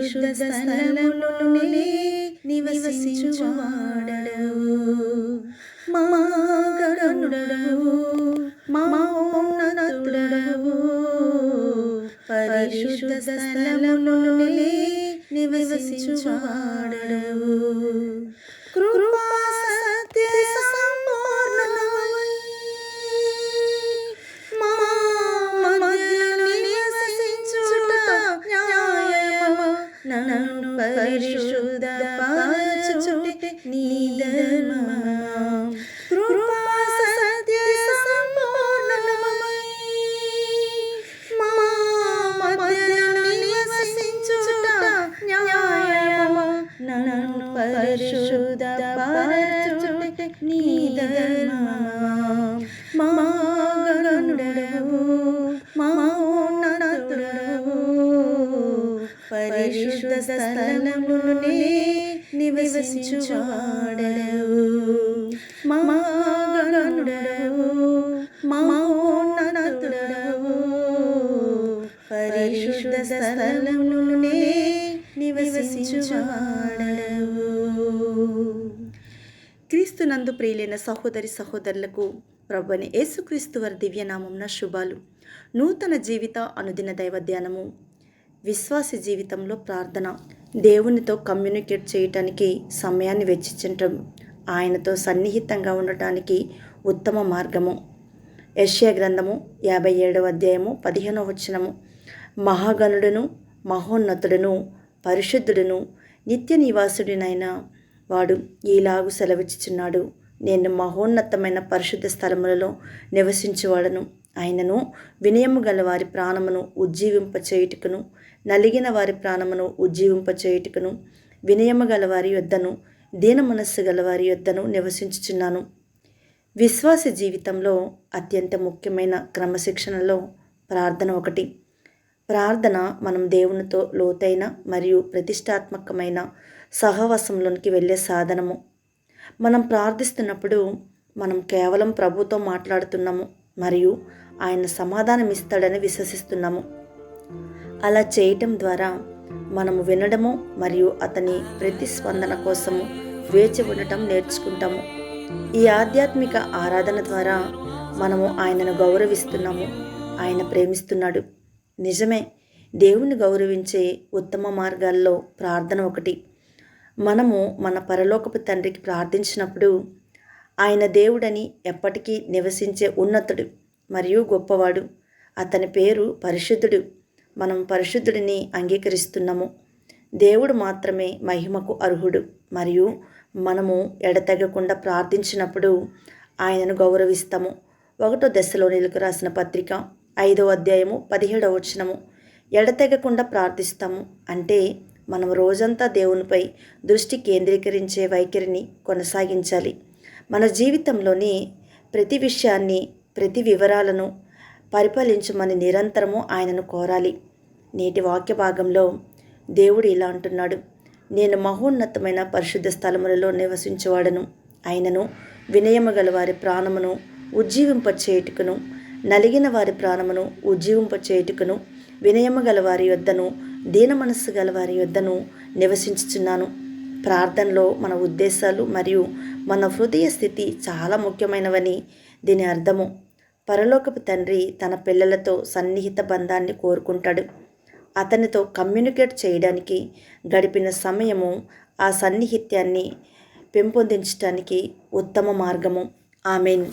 స్థలములోనే నివసించువాడవు. మా గరుడవు మా ఉన్నతుడవు పరిశుద్ధ స్థలములోనే నివసించువాడవు. కృపా నన్ను పరిశుద్ధ పరచుటే నీ ధర్మమా కృపా సత్య సంపూర్ణమై మా మధ్యలో నివసించుట న్యాయమా నన్ను పరిశుద్ధ స్థలములోనే నివసించువాడవు. మా గరుడవు పరిశుద్ధ స్థలములోనే నివసించువాడవు. క్రీస్తునందు ప్రియులైన సహోదరి సహోదరులకు ప్రభుని యేసుక్రీస్తు వారి దివ్యనామంన శుభాలు. నూతన జీవిత అనుదిన దైవ ధ్యానము. విశ్వాస జీవితంలో ప్రార్థన. దేవునితో కమ్యూనికేట్ చేయటానికి సమయాన్ని వెచ్చించటం ఆయనతో సన్నిహితంగా ఉండటానికి ఉత్తమ మార్గము. యష్యా గ్రంథము యాభై ఏడవ అధ్యాయము పదిహేనవ వచనము. మహాగణుడును మహోన్నతుడును పరిశుద్ధుడును నిత్య నివాసుడినైన వాడు ఈలాగు సెలవిచ్చుచున్నాడు. నేను మహోన్నతమైన పరిశుద్ధ స్థలములలో నివసించేవాడను. ఆయనను వినయము గల వారి ప్రాణమును ఉజ్జీవింప చేయుటకును నలిగిన వారి ప్రాణమును ఉజ్జీవింప చేయుటకును వినయము గల వారి యొద్దను దీన మనస్సు గల వారి యొద్దను నివసించుచున్నాను. విశ్వాస జీవితంలో అత్యంత ముఖ్యమైన క్రమశిక్షణలో ప్రార్థన ఒకటి. ప్రార్థన మనం దేవునితో లోతైన మరియు ప్రతిష్టాత్మకమైన సహవాసంలోనికి వెళ్ళే సాధనము. మనం ప్రార్థిస్తున్నప్పుడు మనం కేవలం ప్రభుతో మాట్లాడుతున్నాము. మరియు ఆయన సమాధానం ఇస్తాడని విశ్వసిస్తున్నాము. అలా చేయటం ద్వారా మనము వినడము మరియు అతని ప్రతిస్పందన కోసము వేచి ఉండటం నేర్చుకుంటాము. ఈ ఆధ్యాత్మిక ఆరాధన ద్వారా మనము ఆయనను గౌరవిస్తున్నాము. ఆయన ప్రేమిస్తున్నాడు. నిజమే దేవుని గౌరవించే ఉత్తమ మార్గాల్లో ప్రార్థన ఒకటి. మనము మన పరలోకపు తండ్రికి ప్రార్థించినప్పుడు ఆయన దేవుడని ఎప్పటికీ నివసించే ఉన్నతుడు మరియు గొప్పవాడు. అతని పేరు పరిశుద్ధుడు. మనం పరిశుద్ధుడిని అంగీకరిస్తున్నాము. దేవుడు మాత్రమే మహిమకు అర్హుడు. మరియు మనము ఎడతెగకుండా ప్రార్థించినప్పుడు ఆయనను గౌరవిస్తాము. ఒకటో దశలో నిలుకు రాసిన పత్రిక ఐదో అధ్యాయము పదిహేడవ వచనము. ఎడతెగకుండా ప్రార్థిస్తాము అంటే మనం రోజంతా దేవునిపై దృష్టి కేంద్రీకరించే వైఖరిని కొనసాగించాలి. మన జీవితంలోని ప్రతి విషయాన్ని ప్రతి వివరాలను పరిపాలించమని నిరంతరము ఆయనను కోరాలి. నేటి వాక్య భాగంలో దేవుడు ఇలా అంటున్నాడు. నేను మహోన్నతమైన పరిశుద్ధ స్థలములలో నివసించేవాడను. ఆయనను వినయము గల వారి ప్రాణమును ఉజ్జీవింపచేయుటకును నలిగిన వారి ప్రాణమును ఉజ్జీవింపచేయుటకును వినయము గల వారి యొద్దను దీన మనస్సు గల వారి యొద్దను నివసించుచున్నాను. ప్రార్థనలో మన ఉద్దేశాలు మరియు మన హృదయ స్థితి చాలా ముఖ్యమైనవని దీని అర్థము. పరలోకపు తండ్రి తన పిల్లలతో సన్నిహిత బంధాన్ని కోరుకుంటాడు. అతనితో కమ్యూనికేట్ చేయడానికి గడిపిన సమయము ఆ సన్నిహిత్యాన్ని పెంపొందించడానికి ఉత్తమ మార్గము. ఆమెన్.